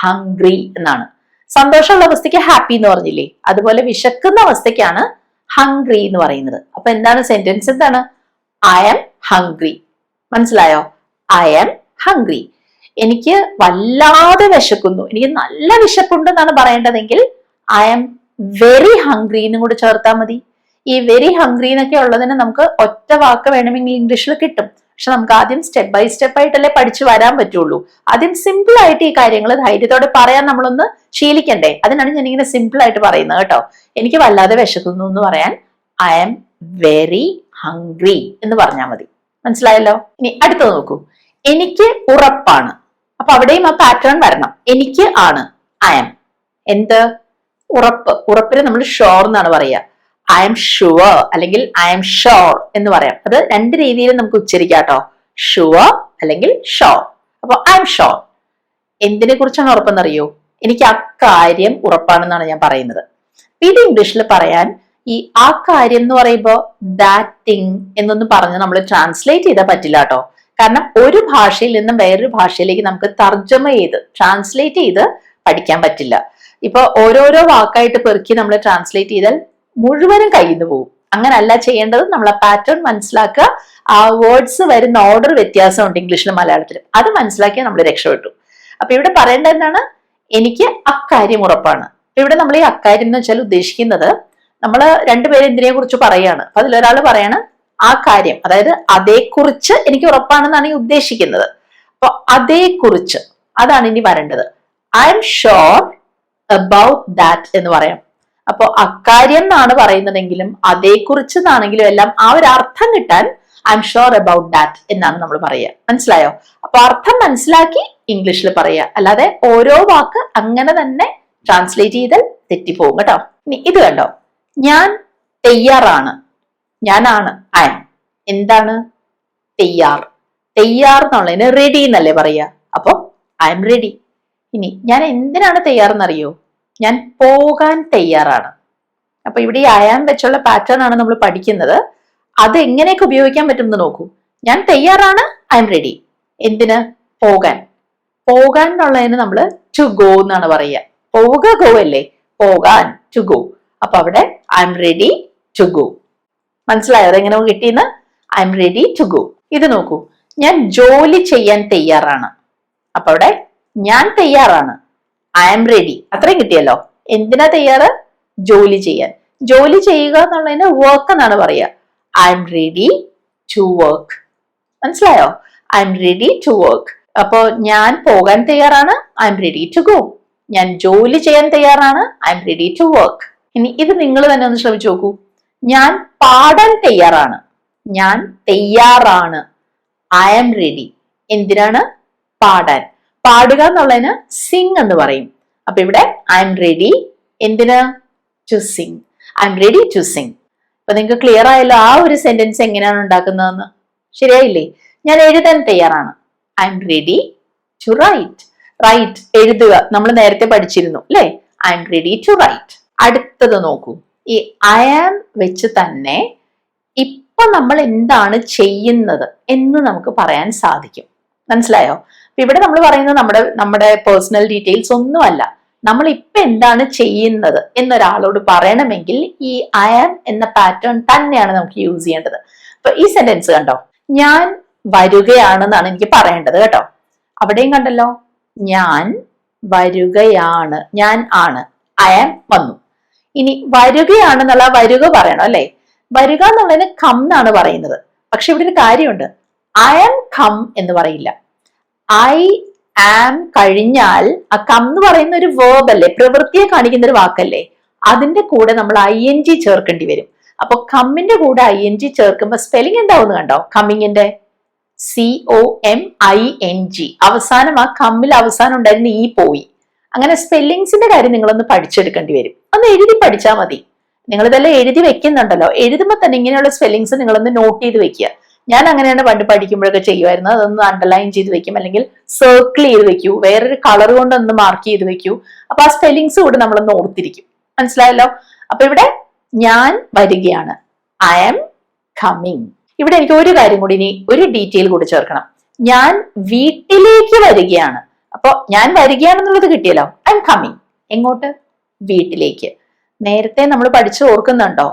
S1: ഹംഗ്രി എന്നാണ്. സന്തോഷമുള്ള അവസ്ഥയ്ക്ക് ഹാപ്പി എന്ന് പറഞ്ഞില്ലേ? അതുപോലെ വിശക്കുന്ന അവസ്ഥയ്ക്കാണ് ഹംഗ്രി എന്ന് പറയുന്നത്. അപ്പൊ എന്താണ് സെന്റൻസ് എന്താണ്? ഐ ആം ഹംഗ്രി മനസ്സിലായോ? ഐ ആം ഹംഗ്രി എനിക്ക് വല്ലാതെ വിശക്കുന്നു. എനിക്ക് നല്ല വിശപ്പുണ്ട് എന്നാണ് പറയേണ്ടതെങ്കിൽ ഐ ആം വെരി ഹംഗ്രി എന്നും കൂടെ ചേർത്താൽ മതി. ഈ വെരി ഹംഗ്രി എന്നൊക്കെ ഉള്ളതിന് നമുക്ക് ഒറ്റ വാക്ക് വേണമെങ്കിൽ ഇംഗ്ലീഷിൽ കിട്ടും. പക്ഷെ നമുക്ക് ആദ്യം സ്റ്റെപ്പ് ബൈ സ്റ്റെപ്പ് ആയിട്ടല്ലേ പഠിച്ചു വരാൻ പറ്റുള്ളൂ. ആദ്യം സിമ്പിൾ ആയിട്ട് ഈ കാര്യങ്ങൾ ധൈര്യത്തോടെ പറയാൻ നമ്മളൊന്ന് ശീലിക്കണ്ടേ. അതിനാണ് ഞാൻ ഇങ്ങനെ സിമ്പിൾ ആയിട്ട് പറയുന്നത് കേട്ടോ. എനിക്ക് വല്ലാതെ വിശക്കുന്നു എന്ന് പറയാൻ ഐ ആം വെരി ഹംഗ്രി എന്ന് പറഞ്ഞാൽ മതി. മനസ്സിലായല്ലോ? ഇനി അടുത്തത് നോക്കൂ. എനിക്ക് ഉറപ്പാണ്. അപ്പൊ അവിടെയും ആ പാറ്റേൺ വരണം. എനിക്ക് ആണ്. ഐ ആം എന്ത്? ഉറപ്പ്. ഉറപ്പിന് നമ്മൾ ഷോർ എന്നാണ് പറയുക. ഐ എം ഷുവർ അല്ലെങ്കിൽ ഐ എം ഷോർ എന്ന് പറയാം. അത് രണ്ട് രീതിയിൽ നമുക്ക് ഉച്ചരിക്കാം കേട്ടോ ഷുവർ അല്ലെങ്കിൽ ഷോർ അപ്പൊ ഐ എം ഷോർ എന്തിനെ കുറിച്ചാണ് ഉറപ്പെന്നറിയോ? എനിക്ക് അക്കാര്യം ഉറപ്പാണെന്നാണ് ഞാൻ പറയുന്നത്. ഇത് ഇംഗ്ലീഷിൽ പറയാൻ ഈ ആ കാര്യം എന്ന് പറയുമ്പോൾ ദാറ്റ് തിങ് എന്നൊന്നും പറഞ്ഞ് നമ്മൾ ട്രാൻസ്ലേറ്റ് ചെയ്താൽ പറ്റില്ല കേട്ടോ കാരണം ഒരു ഭാഷയിൽ നിന്നും വേറൊരു ഭാഷയിലേക്ക് നമുക്ക് തർജമ ചെയ്ത് ട്രാൻസ്ലേറ്റ് ചെയ്ത് പഠിക്കാൻ പറ്റില്ല. ഇപ്പൊ ഓരോരോ വാക്കായിട്ട് പെറുക്കി നമ്മൾ ട്രാൻസ്ലേറ്റ് ചെയ്താൽ മുഴുവനും കയ്യിൽ നിന്ന് പോകും അങ്ങനല്ല ചെയ്യേണ്ടത് നമ്മൾ ആ പാറ്റേൺ മനസ്സിലാക്കുക. ആ വേർഡ്സ് വരുന്ന ഓർഡർ വ്യത്യാസമുണ്ട് ഇംഗ്ലീഷിലും മലയാളത്തിലും. അത് മനസ്സിലാക്കിയാൽ നമ്മൾ രക്ഷപ്പെട്ടു. അപ്പൊ ഇവിടെ പറയേണ്ടത് എന്താണ്? എനിക്ക് അക്കാര്യം ഉറപ്പാണ്. ഇവിടെ നമ്മൾ ഈ അക്കാര്യം എന്ന് വെച്ചാൽ ഉദ്ദേശിക്കുന്നത് നമ്മൾ രണ്ടുപേരും എന്തിനെ കുറിച്ച് പറയാണ്. അപ്പൊ അതിലൊരാൾ പറയാണ് ആ കാര്യം അതായത് അതേക്കുറിച്ച് എനിക്ക് ഉറപ്പാണെന്നാണ് ഈ ഉദ്ദേശിക്കുന്നത്. അപ്പൊ അതേക്കുറിച്ച് അതാണ് ഇനി വരേണ്ടത്. I am sure about that എന്ന് പറയാം. അപ്പൊ അക്കാര്യം എന്നാണ് പറയുന്നതെങ്കിലും അതേക്കുറിച്ച് എന്നാണെങ്കിലും എല്ലാം ആ ഒരു അർത്ഥം കിട്ടാൻ I am sure about that എന്നാണ് നമ്മൾ പറയുക. മനസ്സിലായോ? അപ്പൊ അർത്ഥം മനസ്സിലാക്കി ഇംഗ്ലീഷിൽ പറയുക. അല്ലാതെ ഓരോ വാക്ക് അങ്ങനെ തന്നെ ട്രാൻസ്ലേറ്റ് ചെയ്താൽ തെറ്റിപ്പോകും കേട്ടോ. ഇനി ഇത് കണ്ടോ? ഞാൻ തയ്യാറാണ്. ഞാനാണ് ഐ എന്താണ്? തയ്യാർ. തയ്യാർ എന്നുള്ളതിന് റെഡി എന്നല്ലേ പറയുക. അപ്പൊ ഐ എം റെഡി ഇനി ഞാൻ എന്തിനാണ് തയ്യാറെന്നറിയോ? ഞാൻ പോകാൻ തയ്യാറാണ്. അപ്പൊ ഇവിടെ ഈ അയാൻ വെച്ചുള്ള പാറ്റേൺ ആണ് നമ്മൾ പഠിക്കുന്നത്. അത് എങ്ങനെയൊക്കെ ഉപയോഗിക്കാൻ പറ്റുമെന്ന് നോക്കൂ. ഞാൻ തയ്യാറാണ് ഐ എം റെഡി എന്തിന്? പോകാൻ. പോകാൻ എന്നുള്ളതിന് നമ്മൾ ടു ഗോ എന്നാണ് പറയുക. പോവുക ഗോ അല്ലേ? പോകാൻ ടു ഗോ അപ്പൊ അവിടെ I am ready to go മനസ്സിലായോ? എങ്ങനെ കിട്ടിയെന്ന്? I am ready to go ഇത് നോക്കൂ. ഞാൻ ജോലി ചെയ്യാൻ തയ്യാറാണ്. അപ്പൊ അവിടെ ഞാൻ തയ്യാറാണ്. ഐ എം റെഡി അത്രയും കിട്ടിയല്ലോ. എന്തിനാ തയ്യാറ്? ജോലി ചെയ്യാൻ. ജോലി ചെയ്യുക എന്നുള്ളതിന് വർക്ക് എന്നാണ് പറയുക. I am ready to work മനസ്സിലായോ? I am ready to work അപ്പോ ഞാൻ പോകാൻ തയ്യാറാണ്. I am ready to go ഞാൻ ജോലി ചെയ്യാൻ തയ്യാറാണ്. I am ready to work ഇനി ഇത് നിങ്ങൾ തന്നെ ഒന്ന് ശ്രമിച്ചു നോക്കൂ. ഞാൻ പാടാൻ തയ്യാറാണ്. ഞാൻ തയ്യാറാണ്. ഐ എം റെഡി എന്തിനാണ്? പാടാൻ. പാടുക എന്നുള്ളതിന് സിംഗ് എന്ന് പറയും. അപ്പൊ ഇവിടെ ഐ എം റെഡി എന്തിന്? To sing I am ready to sing അപ്പൊ നിങ്ങൾക്ക് ക്ലിയർ ആയല്ലോ ആ ഒരു സെന്റൻസ് എങ്ങനെയാണ് ഉണ്ടാക്കുന്നതെന്ന്. ശരിയായില്ലേ? ഞാൻ എഴുതാൻ തയ്യാറാണ്. I am ready to write write എഴുതുക. നമ്മൾ നേരത്തെ പഠിച്ചിരുന്നു അല്ലേ? I am ready to write അടുത്തത് നോക്കൂ. ഈ ഐ ആം വെച്ച് തന്നെ ഇപ്പൊ നമ്മൾ എന്താണ് ചെയ്യുന്നത് എന്ന് നമുക്ക് പറയാൻ സാധിക്കും. മനസ്സിലായോ? ഇവിടെ നമ്മൾ പറയുന്നത് നമ്മുടെ നമ്മുടെ പേഴ്സണൽ ഡീറ്റെയിൽസ് ഒന്നുമല്ല. നമ്മൾ ഇപ്പൊ എന്താണ് ചെയ്യുന്നത് എന്നൊരാളോട് പറയണമെങ്കിൽ ഈ ഐ ആം എന്ന പാറ്റേൺ തന്നെയാണ് നമുക്ക് യൂസ് ചെയ്യേണ്ടത്. അപ്പൊ ഈ സെന്റൻസ് കണ്ടോ? ഞാൻ വരികയാണെന്നാണ് എനിക്ക് പറയേണ്ടത് കേട്ടോ. അവിടെയും കണ്ടല്ലോ? ഞാൻ വരികയാണ്. ഞാൻ ആണ്. ഐ ആം വന്നു. ഇനി വരികയാണെന്നുള്ള വരിക പറയണം അല്ലെ? വരിക എന്നുള്ളതിന് കം എന്നാണ് പറയുന്നത്. പക്ഷെ ഇവിടെ ഒരു കാര്യമുണ്ട്. ഐ ആം കം എന്ന് പറയില്ല. ഐ ആം കഴിഞ്ഞാൽ ആ കം എന്ന് പറയുന്ന ഒരു വേർബ് അല്ലേ? പ്രവൃത്തിയെ കാണിക്കുന്ന ഒരു വാക്കല്ലേ? അതിന്റെ കൂടെ നമ്മൾ ഐ എൻ ജി ചേർക്കേണ്ടി വരും. അപ്പൊ കമ്മിന്റെ കൂടെ ഐ എൻ ജി ചേർക്കുമ്പോൾ സ്പെല്ലിംഗ് എന്താവുന്നു കണ്ടോ കമ്മിങ്ങിന്റെ C O M I N G അവസാനം ആ കമ്മിൽ അവസാനം ഉണ്ടായിരുന്ന ഈ പോയി. അങ്ങനെ സ്പെല്ലിങ്സിന്റെ കാര്യം നിങ്ങളൊന്ന് പഠിച്ചെടുക്കേണ്ടി വരും. ഒന്ന് എഴുതി പഠിച്ചാൽ മതി. നിങ്ങൾ ഇതെല്ലാം എഴുതി വെക്കുന്നുണ്ടല്ലോ. എഴുതുമ്പോൾ തന്നെ ഇങ്ങനെയുള്ള സ്പെല്ലിങ്സ് നിങ്ങളൊന്ന് നോട്ട് ചെയ്ത് വെക്കുക. ഞാൻ അങ്ങനെയാണ് പണ്ട് പഠിക്കുമ്പോഴൊക്കെ ചെയ്യുമായിരുന്നു. അതൊന്ന് അണ്ടർലൈൻ ചെയ്ത് വെക്കും. അല്ലെങ്കിൽ സർക്കിൾ ചെയ്ത് വെക്കൂ. വേറൊരു കളർ കൊണ്ട് ഒന്ന് മാർക്ക് ചെയ്ത് വെക്കൂ. അപ്പൊ ആ സ്പെല്ലിങ്സ് കൂടെ നമ്മളൊന്ന് ഓർത്തിരിക്കും. മനസ്സിലായല്ലോ? അപ്പൊ ഇവിടെ ഞാൻ വരികയാണ്. ഐ ആം കമ്മിങ് ഇവിടെ എനിക്ക് ഒരു കാര്യം കൂടി ഇനി ഒരു ഡീറ്റെയിൽ കൂടി ചേർക്കണം. ഞാൻ വീട്ടിലേക്ക് വരികയാണ്. അപ്പൊ ഞാൻ വരികയാണെന്നുള്ളത് കിട്ടിയല്ലോ. ഐ എം കമ്മിങ് എങ്ങോട്ട്? വീട്ടിലേക്ക്. നേരത്തെ നമ്മൾ പഠിച്ചു ഓർക്കുന്നുണ്ടോ?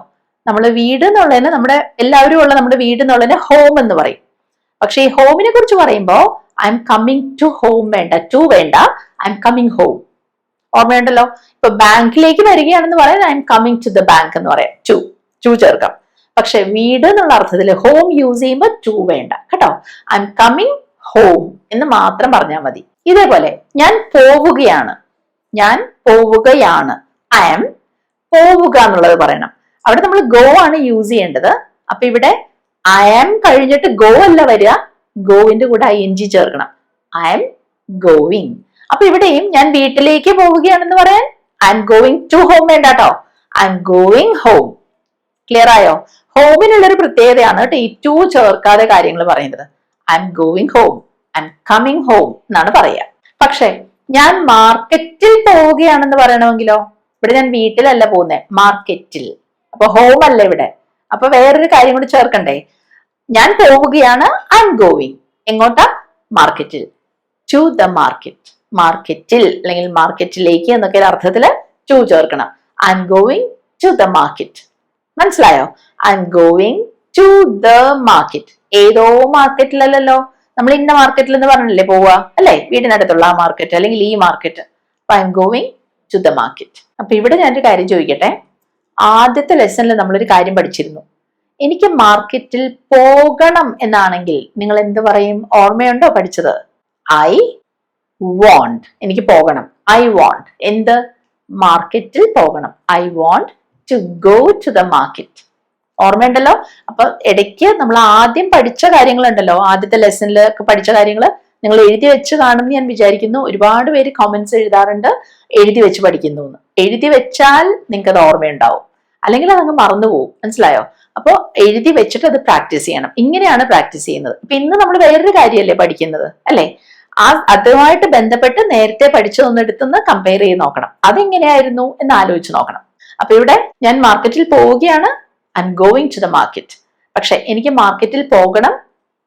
S1: നമ്മൾ വീട് എന്നുള്ളതിന് നമ്മുടെ എല്ലാവരും ഉള്ള നമ്മുടെ വീട് എന്നുള്ളതിന് ഹോം എന്ന് പറയും. പക്ഷെ ഈ ഹോമിനെ കുറിച്ച് പറയുമ്പോൾ I am coming to home വേണ്ട ടു വേണ്ട ഐ എം കമ്മിങ് ഹോം ഓർമ്മയുണ്ടല്ലോ? ഇപ്പൊ ബാങ്കിലേക്ക് വരികയാണെന്ന് പറയാൻ I am coming to the bank എന്ന് പറയാം. ടു ടു ചേർക്കാം. പക്ഷെ വീട് എന്നുള്ള അർത്ഥത്തിൽ ഹോം യൂസ് ചെയ്യുമ്പോൾ ടു വേണ്ട കേട്ടോ? ഐ എം കമ്മിങ് ഹോം എന്ന് മാത്രം പറഞ്ഞാൽ മതി. ഇതേപോലെ ഞാൻ പോവുകയാണ്. ഞാൻ പോവുകയാണ്. ഐ എം പോവുക എന്നുള്ളത് പറയണം. അവിടെ നമ്മൾ ഗോ ആണ് യൂസ് ചെയ്യേണ്ടത്. അപ്പൊ ഇവിടെ ഐ ആം കഴിഞ്ഞിട്ട് ഗോ അല്ല വരിക. ഗോവിന്റെ കൂടെ ഐ എൻ ജി ചേർക്കണം. ഐ എം ഗോയിങ് അപ്പൊ ഇവിടെയും ഞാൻ വീട്ടിലേക്ക് പോവുകയാണെന്ന് പറയാൻ I am going to home വേണ്ട കേട്ടോ I am going home clear ആയോ? ഹോമിനുള്ള ഒരു പ്രത്യേകതയാണ് കേട്ടോ ഈ ടു ചേർക്കാതെ കാര്യങ്ങൾ പറയുന്നത്. I am going home I am coming home എന്നാണ് പറയുക. പക്ഷെ ഞാൻ മാർക്കറ്റിൽ പോവുകയാണെന്ന് പറയണമെങ്കിലോ? ഇവിടെ ഞാൻ വീട്ടിലല്ല പോകുന്നത് മാർക്കറ്റിൽ അപ്പൊ ഹോം അല്ല ഇവിടെ? അപ്പൊ വേറൊരു കാര്യം കൂടി ചേർക്കണ്ടേ. ഞാൻ പോവുകയാണ് ഐ എം ഗോവിങ് എങ്ങോട്ടാ? മാർക്കറ്റിൽ ടു ദ മാർക്കറ്റ് മാർക്കറ്റിൽ അല്ലെങ്കിൽ മാർക്കറ്റിലേക്ക് എന്നൊക്കെ ഒരു അർത്ഥത്തിൽ ടു ചേർക്കണം. I am going to the market മനസ്സിലായോ? I am going to the market ഏതോ മാർക്കറ്റിലല്ലല്ലോ നമ്മൾ ഇന്ന മാർക്കറ്റിൽ എന്ന് പറഞ്ഞില്ലേ പോവുക? അല്ലെ? വീടിനടുത്തുള്ള ആ മാർക്കറ്റ് അല്ലെങ്കിൽ ഈ മാർക്കറ്റ് അപ്പൊ I am going to the market അപ്പൊ ഇവിടെ ഞാനൊരു കാര്യം ചോദിക്കട്ടെ. ആദ്യത്തെ ലെസണിൽ നമ്മളൊരു കാര്യം പഠിച്ചിരുന്നു. എനിക്ക് മാർക്കറ്റിൽ പോകണം എന്നാണെങ്കിൽ നിങ്ങൾ എന്ത് പറയും? ഓർമ്മയുണ്ടോ പഠിച്ചത്? ഐ വോണ്ട് എനിക്ക് പോകണം. ഐ വോണ്ട് എന്ത്? മാർക്കറ്റിൽ പോകണം. I want to go to the market ഓർമ്മയുണ്ടല്ലോ? അപ്പൊ ഇടയ്ക്ക് നമ്മൾ ആദ്യം പഠിച്ച കാര്യങ്ങളുണ്ടല്ലോ. ആദ്യത്തെ ലെസണിൽ പഠിച്ച കാര്യങ്ങൾ നിങ്ങൾ എഴുതി വെച്ച് കാണുമെന്ന് ഞാൻ വിചാരിക്കുന്നു. ഒരുപാട് പേര് കമന്റ്സ് എഴുതാറുണ്ട്. എഴുതി വെച്ച് പഠിക്കുന്നു എന്ന്. എഴുതി വെച്ചാൽ നിങ്ങൾക്ക് അത് ഓർമ്മയുണ്ടാവും. അല്ലെങ്കിൽ അതങ്ങ് മറന്നുപോകും മനസ്സിലായോ? അപ്പോൾ എഴുതി വെച്ചിട്ട് അത് പ്രാക്ടീസ് ചെയ്യണം. ഇങ്ങനെയാണ് പ്രാക്ടീസ് ചെയ്യുന്നത്. ഇപ്പൊ ഇന്ന് നമ്മൾ വേറൊരു കാര്യമല്ലേ പഠിക്കുന്നത്? അല്ലേ? ആ അതുമായിട്ട് ബന്ധപ്പെട്ട് നേരത്തെ പഠിച്ചതൊന്നും എടുത്തുനിന്ന് കമ്പയർ ചെയ്ത് നോക്കണം. അതെങ്ങനെയായിരുന്നു എന്ന് ആലോചിച്ച് നോക്കണം. അപ്പൊ ഇവിടെ ഞാൻ മാർക്കറ്റിൽ പോവുകയാണ്. I am going to the market പക്ഷെ എനിക്ക് മാർക്കറ്റിൽ പോകണം.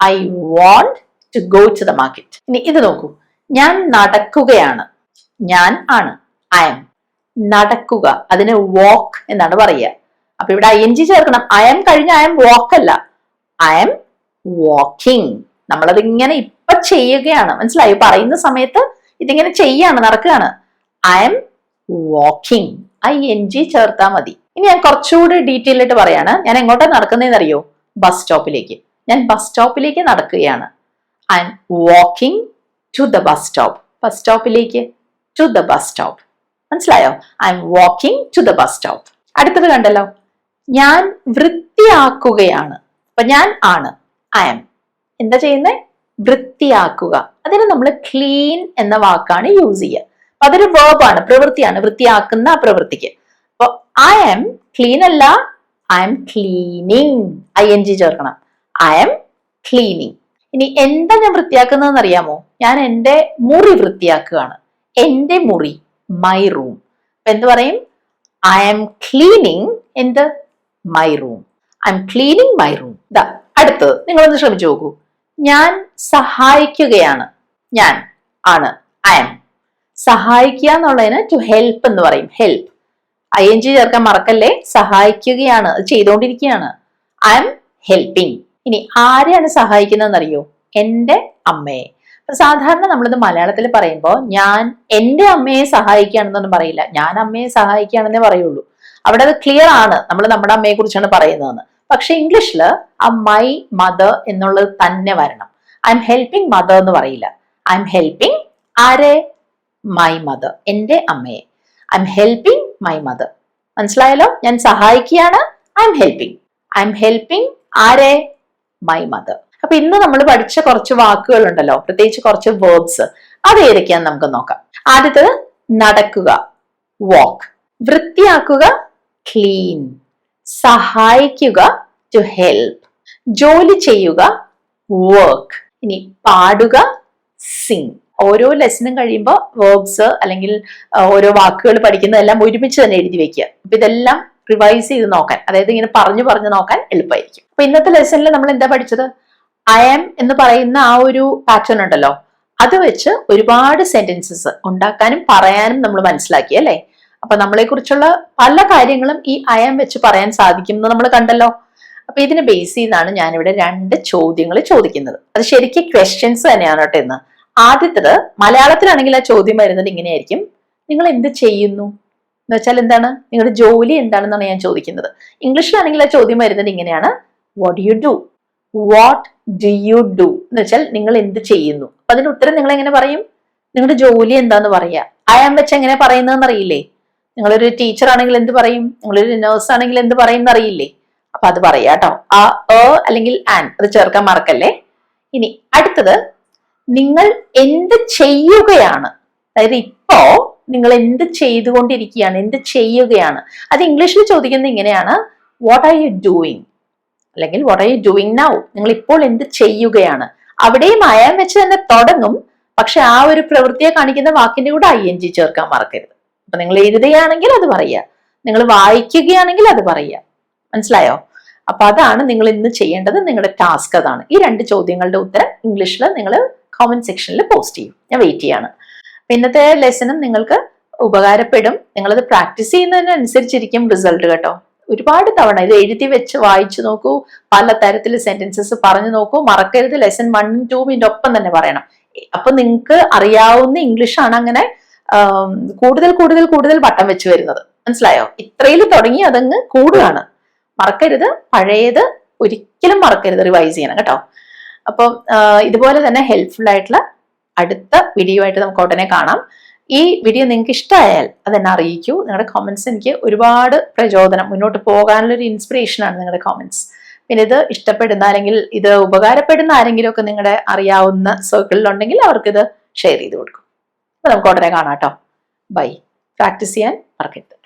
S1: I want to go to the market ഇനി ഇത് നോക്കൂ. ഞാൻ നടക്കുകയാണ്. ഞാൻ ആണ്. ഐ എം നടക്കുക. അതിന് വാക്ക് എന്നാണ് പറയുക. അപ്പൊ ഇവിടെ ഐ എൻ ജി ചേർക്കണം. ഐ എം കഴിഞ്ഞ ഐ എം വാക്ക് അല്ല. ഐ എം വാക്കിംഗ് നമ്മളത് ഇങ്ങനെ ഇപ്പൊ ചെയ്യുകയാണ്. മനസ്സിലായി? പറയുന്ന സമയത്ത് ഇതിങ്ങനെ ചെയ്യാണ് നടക്കുകയാണ്. I am walking I N G ചേർത്താ മതി. ഇനി ഞാൻ കുറച്ചുകൂടി ഡീറ്റെയിൽ ആയിട്ട് പറയാണ്. ഞാൻ എങ്ങോട്ടാണ് നടക്കുന്നതെന്ന് അറിയോ ബസ് സ്റ്റോപ്പിലേക്ക് ഞാൻ ബസ് സ്റ്റോപ്പിലേക്ക് നടക്കുകയാണ്. I am walking to the bus stop bus സ്റ്റോപ്പിലേക്ക് to the bus stop മനസ്സിലായോ? I am walking to the bus stop അടുത്തത് കണ്ടല്ലോ. ഞാൻ വൃത്തിയാക്കുകയാണ്. അപ്പൊ ഞാൻ ആണ്. ഐ എം എന്താ ചെയ്യുന്നത് വൃത്തിയാക്കുക. അതിന് നമ്മൾ ക്ലീൻ എന്ന വാക്കാണ് യൂസ് ചെയ്യുക. അപ്പൊ അതൊരു വേർബാണ് പ്രവൃത്തിയാണ്. വൃത്തിയാക്കുന്ന ആ പ്രവൃത്തിക്ക്. അപ്പൊ ഐ എം ക്ലീൻ അല്ല. I am cleaning I N G ചേർക്കണം. ഐ എം ക്ലീനിങ് ഇനി എന്താ ഞാൻ വൃത്തിയാക്കുന്നതെന്ന് അറിയാമോ? ഞാൻ എന്റെ മുറി വൃത്തിയാക്കുകയാണ്. എന്റെ മുറി. മൈ റൂം അപ്പൊ എന്ത് പറയും? ഐ ആം ക്ലീനിങ് എന്ത്? My room I am cleaning my room ഇതാ അടുത്തത് നിങ്ങളൊന്ന് ശ്രമിച്ചു നോക്കൂ. ഞാൻ സഹായിക്കുകയാണ്. ഞാൻ ആണ്. ഐ എം സഹായിക്കുക എന്നുള്ളതിന് ടു ഹെൽപ്പ് എന്ന് പറയും. ഹെൽപ്പ് ഐ എൻ ജി ചേർക്കാൻ മറക്കല്ലേ? സഹായിക്കുകയാണ്. അത് ചെയ്തുകൊണ്ടിരിക്കുകയാണ്. ഐ എം ഹെൽപ്പിംഗ് ഇനി ആരെയാണ് സഹായിക്കുന്നതെന്ന് അറിയോ എന്റെ അമ്മയെ. സാധാരണ നമ്മളിത് മലയാളത്തിൽ പറയുമ്പോൾ ഞാൻ എന്റെ അമ്മയെ സഹായിക്കുകയാണെന്നൊന്നും പറയില്ല. ഞാൻ അമ്മയെ സഹായിക്കുകയാണെന്നേ പറയുള്ളൂ. അവിടെ അത് ക്ലിയർ ആണ്. നമ്മൾ നമ്മുടെ അമ്മയെ കുറിച്ചാണ് പറയുന്നതെന്ന്. പക്ഷെ ഇംഗ്ലീഷിൽ ആ മൈ മദർ എന്നുള്ളത് തന്നെ വരണം. ഐ എം ഹെൽപ്പിംഗ് മദർ എന്ന് പറയില്ല. ഐ എം ഹെൽപ്പിംഗ് ആരെ? മൈ മദർ എന്റെ അമ്മയെ. I am helping my mother മനസ്സിലായല്ലോ? ഞാൻ സഹായിക്കുകയാണ്. I am helping I am helping ആരെ? മൈ മദർ അപ്പൊ ഇന്ന് നമ്മൾ പഠിച്ച കുറച്ച് വാക്കുകൾ ഉണ്ടല്ലോ പ്രത്യേകിച്ച് കുറച്ച് വേർബ്സ് അത് ഏതൊക്കെയാന്ന് നമുക്ക് നോക്കാം. ആദ്യത്തത് നടക്കുക വാക്ക് വൃത്തിയാക്കുക ക്ലീൻ സഹായിക്കുക ടു ഹെൽപ്പ് ജോലി ചെയ്യുക വർക്ക് ഇനി പാടുക സിങ് ഓരോ ലെസണും കഴിയുമ്പോൾ വേർബ്സ് അല്ലെങ്കിൽ ഓരോ വാക്കുകൾ പഠിക്കുന്നതെല്ലാം ഒരുമിച്ച് തന്നെ എഴുതി വെക്കുക. അപ്പൊ ഇതെല്ലാം റിവൈസ് ചെയ്ത് നോക്കാൻ അതായത് ഇങ്ങനെ പറഞ്ഞു പറഞ്ഞു നോക്കാൻ എളുപ്പമായിരിക്കും അപ്പൊ ഇന്നത്തെ ലെസണിൽ നമ്മൾ എന്താ പഠിച്ചത്? എം എന്ന് പറയുന്ന ആ ഒരു പാറ്റേൺ ഉണ്ടല്ലോ. അത് വെച്ച് ഒരുപാട് സെന്റൻസസ് ഉണ്ടാക്കാനും പറയാനും നമ്മൾ മനസ്സിലാക്കി അല്ലേ? അപ്പൊ നമ്മളെ കുറിച്ചുള്ള പല കാര്യങ്ങളും ഈ അയം വെച്ച് പറയാൻ സാധിക്കും എന്ന് നമ്മൾ കണ്ടല്ലോ. അപ്പൊ ഇതിനെ ബേസ് ചെയ്താണ് ഞാനിവിടെ രണ്ട് ചോദ്യങ്ങൾ ചോദിക്കുന്നത്. അത് ശരിക്കും ക്വസ്റ്റ്യൻസ് തന്നെയാണ് കേട്ടോ ഇന്ന്. ആദ്യത്തത് മലയാളത്തിലാണെങ്കിൽ ആ ചോദ്യം വരുന്നത് ഇങ്ങനെയായിരിക്കും. നിങ്ങൾ എന്ത് ചെയ്യുന്നു? എന്ന് വെച്ചാൽ എന്താണ്? നിങ്ങളുടെ ജോലി എന്താണെന്നാണ് ഞാൻ ചോദിക്കുന്നത്. ഇംഗ്ലീഷിലാണെങ്കിൽ ആ ചോദ്യം വരുന്നത് ഇങ്ങനെയാണ്. What you do what do you do എന്ന് വെച്ചാൽ നിങ്ങൾ എന്ത് ചെയ്യുന്നു? അപ്പൊ അതിന് ഉത്തരം നിങ്ങൾ എങ്ങനെ പറയും? നിങ്ങളുടെ ജോലി എന്താന്ന് പറയാ. ഐ ആം വെച്ച് എങ്ങനെ പറയുന്നതെന്ന് അറിയില്ലേ? നിങ്ങളൊരു ടീച്ചർ ആണെങ്കിൽ എന്ത് പറയും? നിങ്ങളൊരു നേഴ്സ് ആണെങ്കിൽ എന്ത് പറയും അറിയില്ലേ? അപ്പൊ അത് പറയാ കേട്ടോ. ആ എ അല്ലെങ്കിൽ ആൻ അത് ചേർക്കാൻ മറക്കല്ലേ? ഇനി അടുത്തത് നിങ്ങൾ എന്ത് ചെയ്യുകയാണ്? അതായത് ഇപ്പോ നിങ്ങൾ എന്ത് ചെയ്തുകൊണ്ടിരിക്കുകയാണ്? എന്ത് ചെയ്യുകയാണ്? അത് ഇംഗ്ലീഷിൽ ചോദിക്കുന്നത് ഇങ്ങനെയാണ്. വാട്ട് ആർ യു ഡൂയിങ് അല്ലെങ്കിൽ what are you doing now നിങ്ങൾ ഇപ്പോൾ എന്ത് ചെയ്യുകയാണ്? അവിടെയും അയാം വെച്ച് തന്നെ തുടങ്ങും. പക്ഷെ ആ ഒരു പ്രവൃത്തിയെ കാണിക്കുന്ന വാക്കിന്റെ കൂടെ ഐ എൻ ജി ചേർക്കാൻ മറക്കരുത്. അപ്പൊ നിങ്ങൾ എഴുതുകയാണെങ്കിൽ അത് പറയുക. നിങ്ങൾ വായിക്കുകയാണെങ്കിൽ അത് പറയുക. മനസ്സിലായോ? അപ്പൊ അതാണ് നിങ്ങൾ ഇന്ന് ചെയ്യേണ്ടത്. നിങ്ങളുടെ ടാസ്ക് അതാണ്. ഈ രണ്ട് ചോദ്യങ്ങളുടെ ഉത്തരം ഇംഗ്ലീഷിൽ നിങ്ങൾ കോമന്റ് സെക്ഷനിൽ പോസ്റ്റ് ചെയ്യും. ഞാൻ വെയിറ്റ് ചെയ്യാണ്. അപ്പൊ ഇന്നത്തെ ലെസനും നിങ്ങൾക്ക് ഉപകാരപ്പെടും. നിങ്ങളത് പ്രാക്ടീസ് ചെയ്യുന്നതിനനുസരിച്ചിരിക്കും റിസൾട്ട് കേട്ടോ. ഒരുപാട് തവണ ഇത് എഴുതി വെച്ച് വായിച്ചു നോക്കൂ പല തരത്തിൽ സെന്റൻസസ് പറഞ്ഞു നോക്കൂ മറക്കരുത്. ലെസൺ വണ്ണും ടൂവിന്റെ ഒപ്പം തന്നെ പറയണം. അപ്പൊ നിങ്ങൾക്ക് അറിയാവുന്ന ഇംഗ്ലീഷാണ് അങ്ങനെ കൂടുതൽ കൂടുതൽ കൂടുതൽ വട്ടം വെച്ച് വരുന്നത്. മനസ്സിലായോ? ഇത്രയിൽ തുടങ്ങി അതങ്ങ് കൂടുകയാണ്. മറക്കരുത് പഴയത് ഒരിക്കലും മറക്കരുത് റിവൈസ് ചെയ്യണം കേട്ടോ. അപ്പം ഇതുപോലെ തന്നെ ഹെൽപ്ഫുൾ ആയിട്ടുള്ള അടുത്ത വീഡിയോ ആയിട്ട് നമുക്ക് ഉടനെ കാണാം. ഈ വീഡിയോ നിങ്ങൾക്ക് ഇഷ്ടമായാൽ അതെന്നെ അറിയിക്കൂ. നിങ്ങളുടെ കോമൻസ് എനിക്ക് ഒരുപാട് പ്രചോദനം മുന്നോട്ട് പോകാനുള്ളൊരു ഇൻസ്പിറേഷനാണ് നിങ്ങളുടെ കോമൻസ് പിന്നെ ഇത് ഇഷ്ടപ്പെടുന്ന അല്ലെങ്കിൽ ഇത് ഉപകാരപ്പെടുന്ന ആരെങ്കിലും ഒക്കെ നിങ്ങളുടെ അറിയാവുന്ന സർക്കിളിലുണ്ടെങ്കിൽ അവർക്കിത് ഷെയർ ചെയ്ത് കൊടുക്കും. അപ്പോൾ നമുക്ക് ഉടനെ കാണാം കേട്ടോ ബൈ പ്രാക്ടീസ് ചെയ്യാൻ മറക്കരുത്.